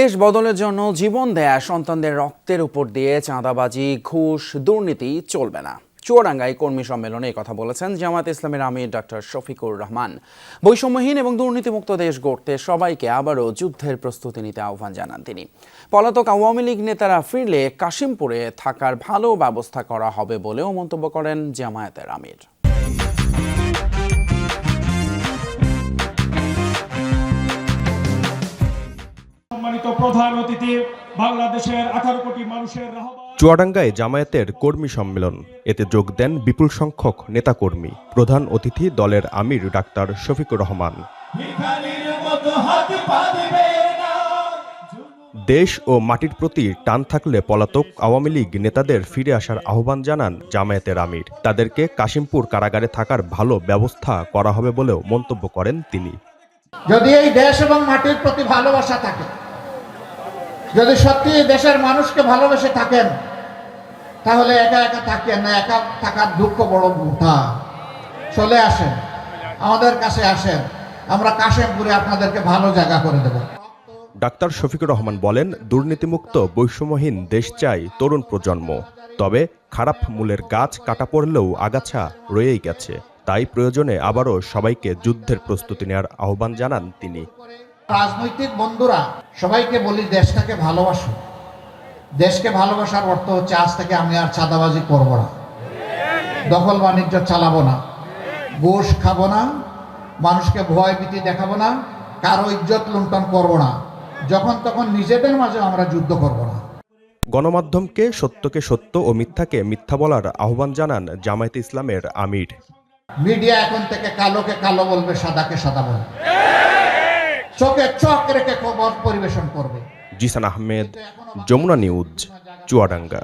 দেশ বদলের জন্য জীবন দেয়া সন্তানদের রক্তের উপর দিয়ে চাঁদাবাজি, ঘুষ, দুর্নীতি চলবে না। চুয়াডাঙ্গায় কর্মী সম্মেলনে কথা বলেছেন জামাত ইসলামের আমির ডক্টর শফিকুর রহমান। বৈষম্যহীন এবং দুর্নীতিমুক্ত দেশ গড়তে সবাইকে আবারও যুদ্ধের প্রস্তুতি নিতে আহ্বান জানান তিনি। পলাতক আওয়ামী লীগ নেতারা ফিরলে কাশিমপুরে থাকার ভালো ব্যবস্থা করা হবে বলেও মন্তব্য করেন জামায়াতের আমির। সম্মানিত প্রধান অতিথি বাংলাদেশের আঠারো কোটি মানুষের চুয়াডাঙ্গায় জামায়াতের কর্মী সম্মেলন। এতে যোগ দেন বিপুল সংখ্যক নেতাকর্মী। প্রধান অতিথি দলের আমির ডাক্তার শফিকুর রহমান। দেশ ও মাটির প্রতি টান থাকলে পলাতক আওয়ামী লীগ নেতাদের ফিরে আসার আহ্বান জানান জামায়াতের আমির। তাদেরকে কাশিমপুর কারাগারে থাকার ভালো ব্যবস্থা করা হবে বলেও মন্তব্য করেন তিনি। যদি এই দেশ এবং মাটির প্রতি ভালোবাসা থাকে যদি সত্যি দেশের মানুষকে ভালোবেসে থাকেন, তাহলে একা একা থাকেন না, একা থাকার দুঃখ বড় মোটা চলে আসেন, আমাদের কাছে আসেন, আমরা কাশেমপুরে আপনাদেরকে ভালো জায়গা করে দেব। ডাক্তার শফিকুর রহমান বলেন, দুর্নীতিমুক্ত, বৈষম্যহীন দেশ চাই তরুণ প্রজন্ম। তবে খারাপ মূলের গাছ কাটা পড়লেও আগাছা রয়েই গেছে। তাই প্রয়োজনে আবারও সবাইকে যুদ্ধের প্রস্তুতি নেওয়ার আহ্বান জানান তিনি। রাজনৈতিক বন্ধুরা সবাইকে বলি দেশটাকে ভালোবাসো। দেশকে ভালোবাসার অর্থ হচ্ছে আজ থেকে আমি আর চাঁদাবাজি করব না। দখল বাণিজ্য চালাবো না। ঘুষ খাব না। মানুষকে ভয় ভীতি দেখাবো না। কারও ইজ্জত লুণ্ঠন করব না। যখন তখন নিজেদের মাঝে আমরা যুদ্ধ করব না। গণমাধ্যমকে সত্যকে সত্য ও মিথ্যাকে মিথ্যা বলার আহ্বান জানান জামায়াতে ইসলামের আমির। মিডিয়া এখন থেকে কালোকে কালো বলবে সাদাকে সাদা বলবে। চোখে চোখ রেখে খবর পরিবেশন করবে। জিসান আহমেদ যমুনা নিউজ চুয়াডাঙ্গা।